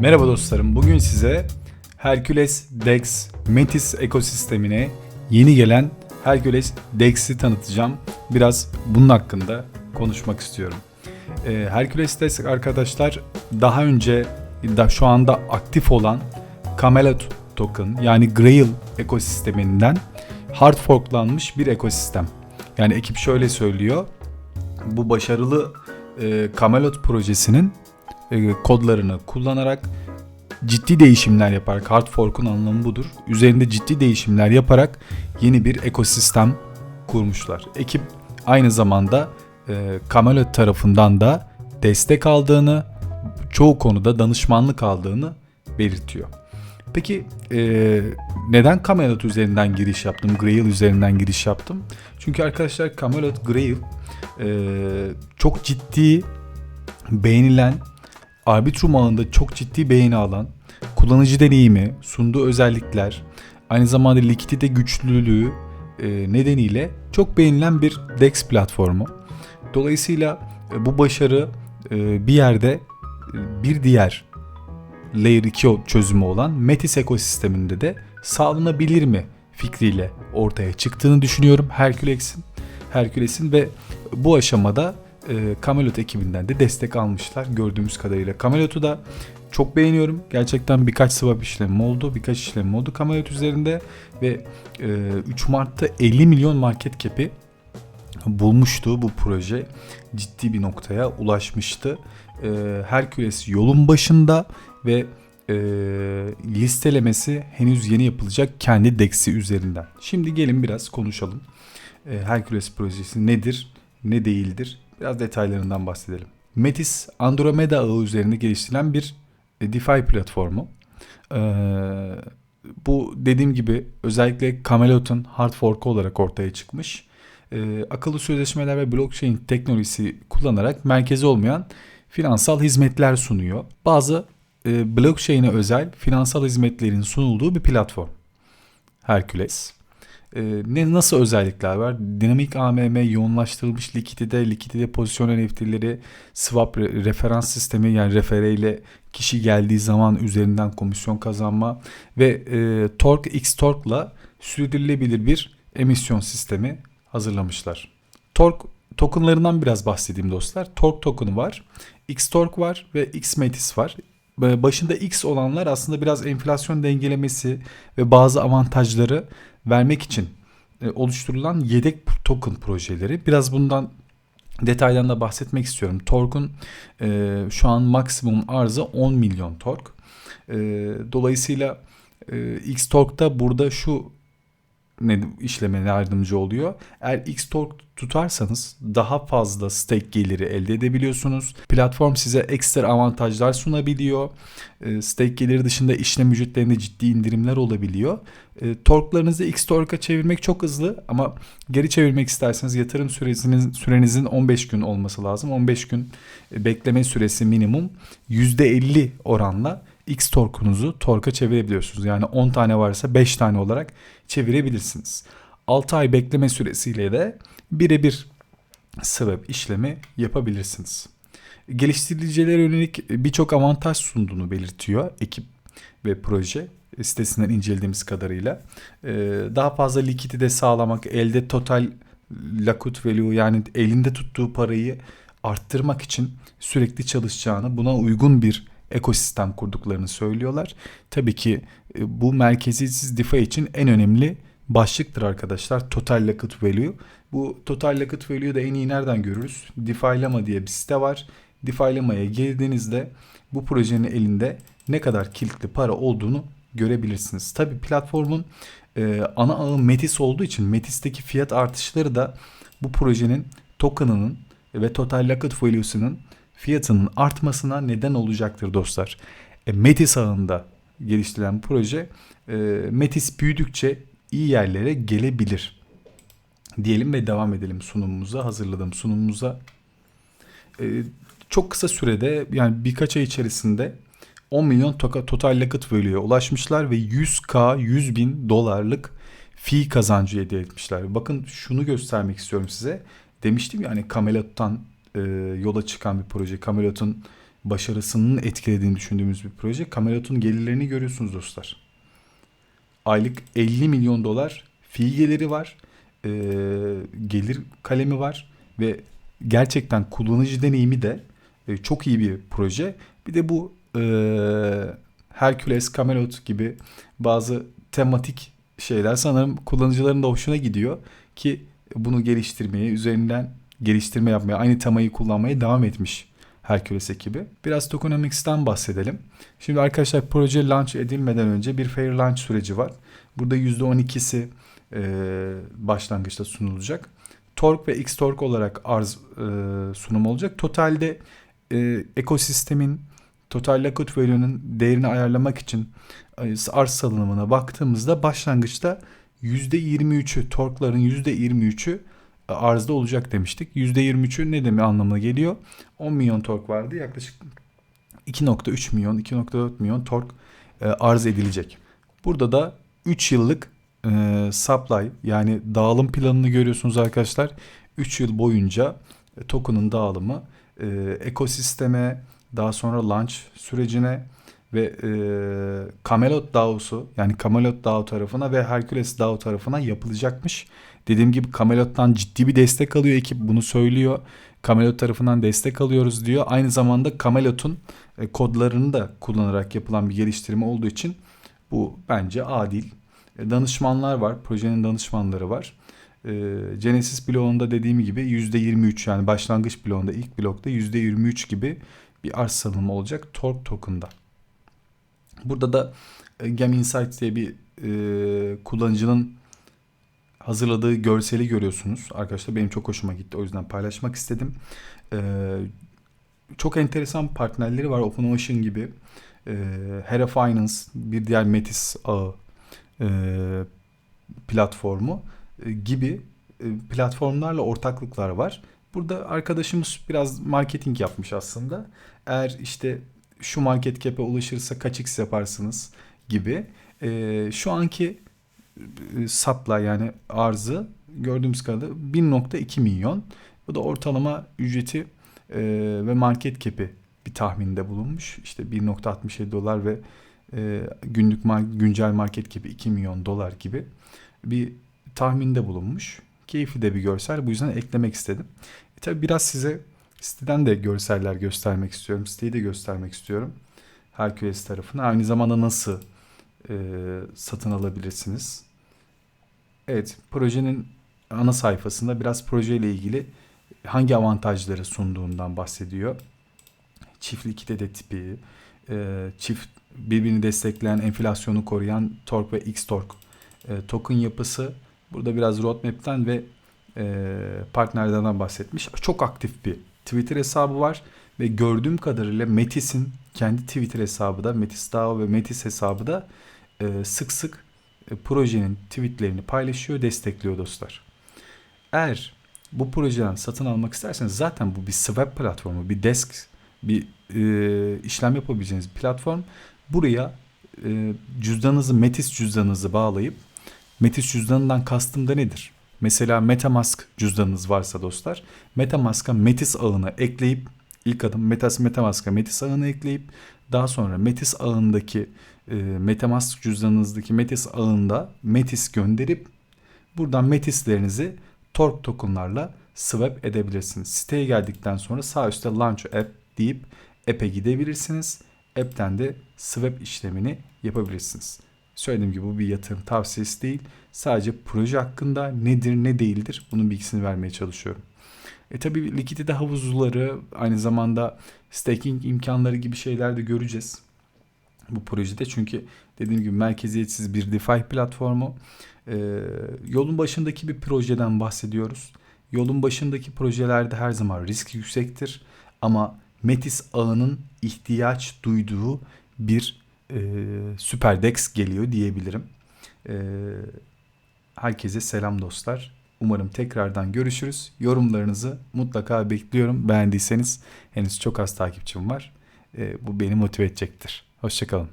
Merhaba dostlarım. Bugün size Hercules Dex Metis ekosistemine yeni gelen Hercules Dex'i tanıtacağım. Biraz bunun hakkında konuşmak istiyorum. Ee, Hercules Dex arkadaşlar daha önce da şu anda aktif olan Camelot token yani Grail ekosisteminden hard forklanmış bir ekosistem. Yani ekip şöyle söylüyor. Bu başarılı e, Camelot projesinin e, kodlarını kullanarak ciddi değişimler yaparak hard fork'un anlamı budur. Üzerinde ciddi değişimler yaparak yeni bir ekosistem kurmuşlar. Ekip aynı zamanda e, Camelot tarafından da destek aldığını, çoğu konuda danışmanlık aldığını belirtiyor. Peki e, neden Camelot üzerinden giriş yaptım? Grail üzerinden giriş yaptım. Çünkü arkadaşlar Camelot Grail e, çok ciddi beğenilen Arbitrum ağında çok ciddi beğeni alan, kullanıcı deneyimi, sunduğu özellikler, aynı zamanda likidite güçlülüğü e, nedeniyle çok beğenilen bir DEX platformu. Dolayısıyla e, bu başarı e, bir yerde bir diğer Layer 2 çözümü olan Metis ekosisteminde de sağlanabilir mi fikriyle ortaya çıktığını düşünüyorum Hercules'in. Hercules'in ve bu aşamada e, Camelot ekibinden de destek almışlar gördüğümüz kadarıyla. Camelot'u da çok beğeniyorum. Gerçekten birkaç swap işlemim oldu. Birkaç işlemim oldu Camelot üzerinde ve e, 3 Mart'ta 50 milyon market cap'i bulmuştu bu proje. Ciddi bir noktaya ulaşmıştı. E, Hercules yolun başında ve e, listelemesi henüz yeni yapılacak kendi DEX'i üzerinden. Şimdi gelin biraz konuşalım. E, Hercules projesi nedir, ne değildir? Biraz detaylarından bahsedelim. Metis Andromeda ağı üzerinde geliştirilen bir e, DeFi platformu. Ee, bu dediğim gibi özellikle Camelot'un hard fork olarak ortaya çıkmış. Ee, akıllı sözleşmeler ve blockchain teknolojisi kullanarak merkezi olmayan finansal hizmetler sunuyor. Bazı e, blockchain'e özel finansal hizmetlerin sunulduğu bir platform. Hercules. Ee, ne nasıl özellikler var? Dinamik AMM, yoğunlaştırılmış likidite, likidite pozisyon NFT'leri, swap referans sistemi yani refere ile kişi geldiği zaman üzerinden komisyon kazanma ve e, Torque X Torque'la sürdürülebilir bir emisyon sistemi hazırlamışlar. Torque tokenlarından biraz bahsedeyim dostlar. Torque token'ı var, X Torque var ve X Metis var. Başında X olanlar aslında biraz enflasyon dengelemesi ve bazı avantajları vermek için e, oluşturulan yedek token projeleri. Biraz bundan detaylarında bahsetmek istiyorum. Tork'un e, şu an maksimum arzı 10 milyon tork. E, dolayısıyla e, X-Torque burada şu ne işlemene yardımcı oluyor. Eğer X-Torque tutarsanız daha fazla stake geliri elde edebiliyorsunuz. Platform size ekstra avantajlar sunabiliyor. E, stake geliri dışında işlem ücretlerinde ciddi indirimler olabiliyor. E, torklarınızı X-Torque'a çevirmek çok hızlı ama geri çevirmek isterseniz yatırım süresinin sürenizin 15 gün olması lazım. 15 gün bekleme süresi minimum %50 oranla X torkunuzu torka çevirebiliyorsunuz. Yani 10 tane varsa 5 tane olarak çevirebilirsiniz. 6 ay bekleme süresiyle de birebir sebep işlemi yapabilirsiniz. Geliştiricilere yönelik birçok avantaj sunduğunu belirtiyor ekip ve proje sitesinden incelediğimiz kadarıyla. Ee, daha fazla likidite sağlamak, elde total lakut value yani elinde tuttuğu parayı arttırmak için sürekli çalışacağını, buna uygun bir ekosistem kurduklarını söylüyorlar. Tabii ki e, bu merkeziyetsiz DeFi için en önemli başlıktır arkadaşlar. Total Liquid Value. Bu Total Liquid Value'yu da en iyi nereden görürüz? DeFi diye bir site var. DeFi girdiğinizde bu projenin elinde ne kadar kilitli para olduğunu görebilirsiniz. Tabii platformun e, ana ağı Metis olduğu için Metis'teki fiyat artışları da bu projenin token'ının ve Total Liquid Value'sunun fiyatının artmasına neden olacaktır dostlar. E, Metis ağında geliştirilen proje e, Metis büyüdükçe iyi yerlere gelebilir. Diyelim ve devam edelim sunumumuza, hazırladığım sunumumuza. E, çok kısa sürede yani birkaç ay içerisinde 10 milyon total yakıt bölüye ulaşmışlar ve 100k 100 bin dolarlık fi kazancı elde etmişler. Bakın şunu göstermek istiyorum size. Demiştim ya hani Camelot'tan e, yola çıkan bir proje. Camelot'un başarısının etkilediğini düşündüğümüz bir proje. Camelot'un gelirlerini görüyorsunuz dostlar. Aylık 50 milyon dolar fiil geliri var. Ee, gelir kalemi var ve gerçekten kullanıcı deneyimi de e, çok iyi bir proje. Bir de bu e, Hercules, Camelot gibi bazı tematik şeyler sanırım kullanıcıların da hoşuna gidiyor ki bunu geliştirmeye, üzerinden geliştirme yapmaya, aynı temayı kullanmaya devam etmiş Hercules ekibi. Biraz tokenomics'ten bahsedelim. Şimdi arkadaşlar proje launch edilmeden önce bir fair launch süreci var. Burada %12'si e, başlangıçta sunulacak. Torque ve Xtorque olarak arz e, sunum olacak. Totalde e, ekosistemin total liquid value'nun değerini ayarlamak için e, arz salınımına baktığımızda başlangıçta %23'ü torkların %23'ü e, arzda olacak demiştik. %23'ü ne demek anlamına geliyor? 10 milyon tork vardı. Yaklaşık 2.3 milyon, 2.4 milyon tork e, arz edilecek. Burada da 3 yıllık e, supply yani dağılım planını görüyorsunuz arkadaşlar. 3 yıl boyunca e, token'ın dağılımı ekosisteme, daha sonra launch sürecine ve e, Camelot DAO'su yani Camelot DAO tarafına ve Hercules DAO tarafına yapılacakmış. Dediğim gibi Camelot'tan ciddi bir destek alıyor ekip bunu söylüyor. Camelot tarafından destek alıyoruz diyor. Aynı zamanda Camelot'un e, kodlarını da kullanarak yapılan bir geliştirme olduğu için bu bence adil. E, danışmanlar var. Projenin danışmanları var. E, Genesis bloğunda dediğim gibi %23 yani başlangıç bloğunda ilk blokta %23 gibi bir arz salınımı olacak Torque token'da. Burada da Gem Insights diye bir e, kullanıcının hazırladığı görseli görüyorsunuz. Arkadaşlar benim çok hoşuma gitti. O yüzden paylaşmak istedim. E, çok enteresan partnerleri var. OpenOcean gibi. E, Hera Finance bir diğer Metis ağı e, platformu e, gibi e, platformlarla ortaklıklar var. Burada arkadaşımız biraz marketing yapmış aslında. Eğer işte şu market cap'e ulaşırsa kaç x yaparsınız gibi. E, şu anki sapla yani arzı gördüğümüz kadarıyla 1.2 milyon. Bu da ortalama ücreti e, ve market cap'i bir tahminde bulunmuş. İşte 1.67 dolar ve e, günlük güncel market cap'i 2 milyon dolar gibi bir tahminde bulunmuş. Keyifli de bir görsel. Bu yüzden eklemek istedim. E tabi biraz size siteden de görseller göstermek istiyorum. Siteyi de göstermek istiyorum. Hercules tarafına. Aynı zamanda nasıl e, satın alabilirsiniz? Evet, projenin ana sayfasında biraz projeyle ilgili hangi avantajları sunduğundan bahsediyor. Çift likidite tipi, e, çift birbirini destekleyen, enflasyonu koruyan Torque ve X-Torque e, token yapısı. Burada biraz roadmap'ten ve e, partnerlerden bahsetmiş. Çok aktif bir Twitter hesabı var ve gördüğüm kadarıyla Metis'in kendi Twitter hesabı da Metis DAO ve Metis hesabı da sık sık projenin tweetlerini paylaşıyor, destekliyor dostlar. Eğer bu projeden satın almak isterseniz zaten bu bir swap platformu, bir desk, bir e, işlem yapabileceğiniz platform. Buraya e, cüzdanınızı, Metis cüzdanınızı bağlayıp Metis cüzdanından kastım da nedir? Mesela Metamask cüzdanınız varsa dostlar Metamask'a Metis ağını ekleyip ilk adım Metas Metamask'a Metis ağını ekleyip daha sonra Metis ağındaki e, Metamask cüzdanınızdaki Metis ağında Metis gönderip buradan Metislerinizi Torque tokenlarla swap edebilirsiniz. Siteye geldikten sonra sağ üstte Launch App deyip app'e gidebilirsiniz. App'ten de swap işlemini yapabilirsiniz. Söylediğim gibi bu bir yatırım tavsiyesi değil. Sadece proje hakkında nedir ne değildir bunun bilgisini vermeye çalışıyorum. E tabi likidite havuzları aynı zamanda staking imkanları gibi şeyler de göreceğiz bu projede. Çünkü dediğim gibi merkeziyetsiz bir DeFi platformu. E, yolun başındaki bir projeden bahsediyoruz. Yolun başındaki projelerde her zaman risk yüksektir. Ama Metis ağının ihtiyaç duyduğu bir e, Super Dex geliyor diyebilirim. E, herkese selam dostlar. Umarım tekrardan görüşürüz. Yorumlarınızı mutlaka bekliyorum. Beğendiyseniz henüz çok az takipçim var. E, bu beni motive edecektir. Hoşçakalın.